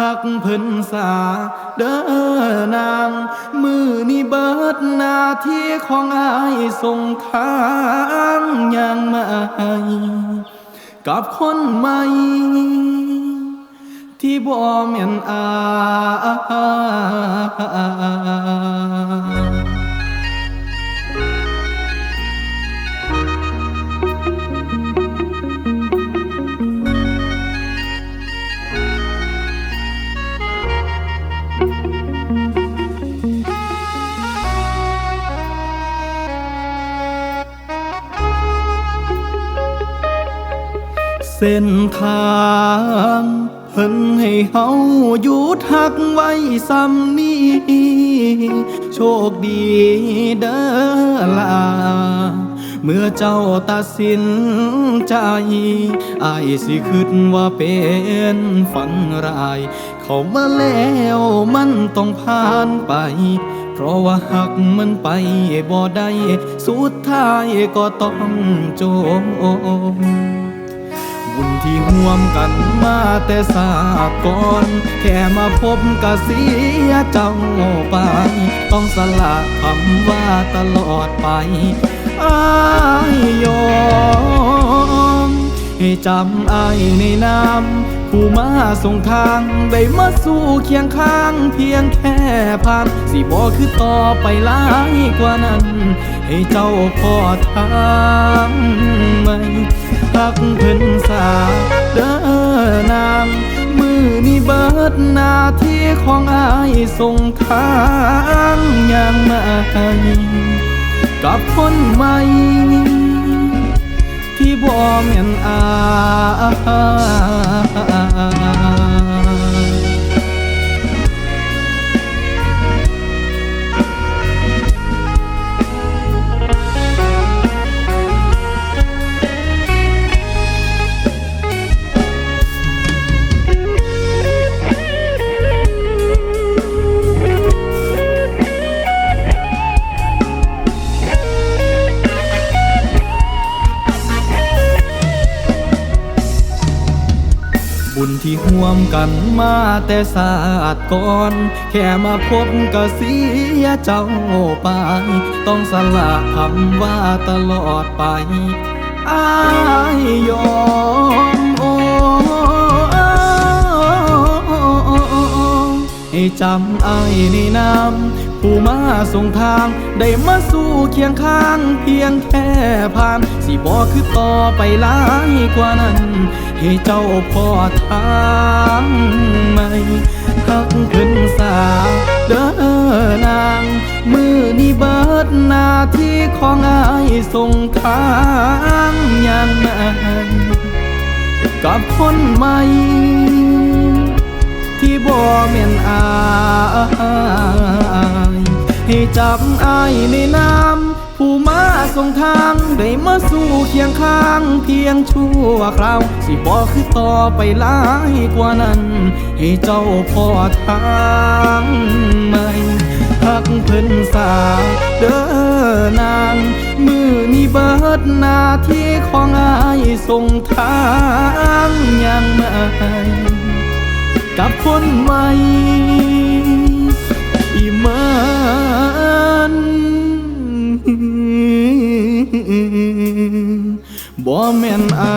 หักเพิ่นสาเด้อนาง มือนี่เบิดหน้าที่ของอายส่งทางอย่างมากับคนใหม่ ที่บ่แม่นอาย ส้นทางเพิ่นให้เฮาหยุดหักไว้ซ้ำนี้ โชคดีเด้อลา เมื่อเจ้าตัดสินใจอายสิคิดว่าเป็นฝันร้าย เข้ามาแล้วมันต้องผ่านไปเพราะว่าหักมันไปบ่ได้ สุดท้ายก็ต้องจบ บุญที่ห่วมกันมาแต่สาก่อน แค่มาพบก็เสียเจ้าไป ต้องสละคำว่าตลอดไปอายยอม ให้จำอายในนามผู้มาส่งทางได้มาสู่เคียงข้างเพียงแค่ผ่าน สิบอกคือต่อไปหลายกว่านั้น ให้เจ้าพอทางไหมหักเพิ่นส ดหน้าที่ของอายส่งทางยังมากับคนใหม่ ที่บ่แม่นอาย บุญที่ห่วมกันมาแต่ศาสตร์ก่อน แค่มาพบก็เสียเจ้าไป ต้องสละคำว่าตลอดไปอายยอมโอ้ให้จำอายในนา ผู้มาส่งทาง ได้มาสู่เคียงข้าง เพียงแค่ผ่าน สิบอคือต่อไปหลายกว่านั้น ให้เจ้าพอทางไหมหักเพิ่นสาเด้อนาง มือนี่เบิดหน้าที่ของอายส่งทางยังไงกับคนใหม่ ที่บ่แม่นอาย จำอายในนามผู้มาส่งทางได้มาสู่เคียงข้าง เพียงชั่วคราว สิบอกคือต่อไปหลายกว่านั้น ให้เจ้าพอทางไหมหักเพิ่นสาเด้อนาง มือนีเบิดหน้าที่ของอายส่งทางยังไม่กับคนใหม่ บ่แม่นอา